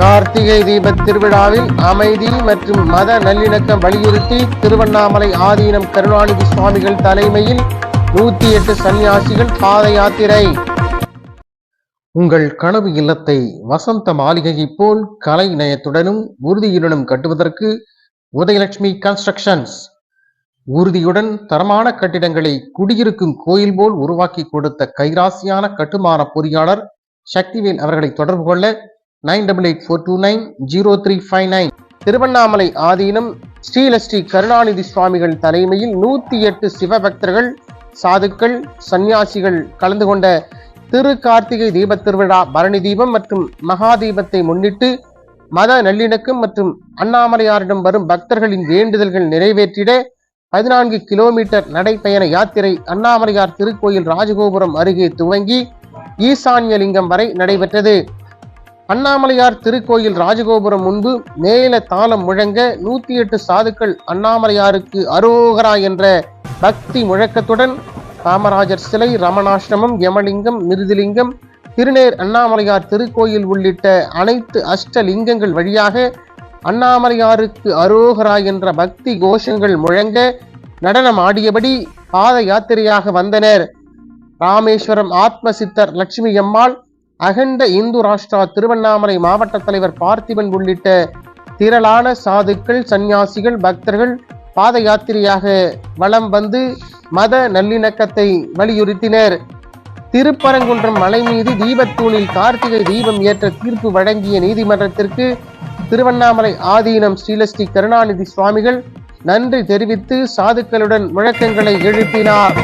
கார்த்திகை தீபத் திருவிழாவில் அமைதி மற்றும் மத நல்லிணக்கம் வலியுறுத்தி திருவண்ணாமலை ஆதீனம் கருணாநிதி சுவாமிகள் தலைமையில் நூத்தி எட்டு சன்னியாசிகள் பாத யாத்திரை. உங்கள் கனவு இல்லத்தை வசந்த மாளிகையை போல் கலை நயத்துடனும் உறுதியுடனும் கட்டுவதற்கு உதயலட்சுமி கன்ஸ்ட்ரக்ஷன்ஸ் உறுதியுடன் தரமான கட்டிடங்களை குடியிருக்கும் கோயில் போல் உருவாக்கி கொடுத்த கைராசியான கட்டுமான பொறியாளர் சக்திவேல் அவர்களை தொடர்பு கொள்ள nine double eight four two nine zero three five nine. Tiruvannamalai Adheenam Srilasri Karunanidhi சுவாமிகள் தலைமையில் நூத்தி எட்டு சிவபக்தர்கள் சாதுக்கள் சந்நியாசிகள் கலந்து கொண்ட திரு கார்த்திகை தீபத் திருவிழா பரணி தீபம் மற்றும் மகா தீபத்தை முன்னிட்டு மத நல்லிணக்கம் மற்றும் அண்ணாமலையாரிடம் வரும் பக்தர்களின் வேண்டுதல்கள் நிறைவேற்றிட பதினான்கு கிலோமீட்டர் நடைப்பயண யாத்திரை அண்ணாமலையார் திருக்கோயில் ராஜகோபுரம் அருகே துவங்கி ஈசான்யலிங்கம் வரை நடைபெற்றது. அண்ணாமலையார் திருக்கோயில் ராஜகோபுரம் முன்பு மேல தாளம் முழங்க நூத்தி எட்டு சாதுக்கள் அண்ணாமலையாருக்கு அரோகரா என்ற பக்தி முழக்கத்துடன் காமராஜர் சிலை ரமணாசிரமம் யமலிங்கம் மிருதுலிங்கம் திருநேர் அண்ணாமலையார் திருக்கோயில் உள்ளிட்ட அனைத்து அஷ்டலிங்கங்கள் வழியாக அண்ணாமலையாருக்கு அரோகரா என்ற பக்தி கோஷங்கள் முழங்க நடனம் ஆடியபடி பாத யாத்திரையாக வந்தனர். ராமேஸ்வரம் ஆத்ம சித்தர் லட்சுமி அம்மாள் அகண்ட இந்து ராஷ்டிரா திருவண்ணாமலை மாவட்ட தலைவர் பார்த்திபன் உள்ளிட்ட திரளான சாதுக்கள் சந்நியாசிகள் பக்தர்கள் பாத யாத்திரையாக வலம் வந்து மத நல்லிணக்கத்தை வலியுறுத்தினர். திருப்பரங்குன்றம் மலை மீது தீபத்தூணில் கார்த்திகை தீபம் ஏற்ற தீர்ப்பு வழங்கிய நீதிமன்றத்திற்கு திருவண்ணாமலை ஆதீனம் ஸ்ரீலஸ்ரீ கருணாநிதி சுவாமிகள் நன்றி தெரிவித்து சாதுக்களுடன் முழக்கங்களை எழுப்பினார்.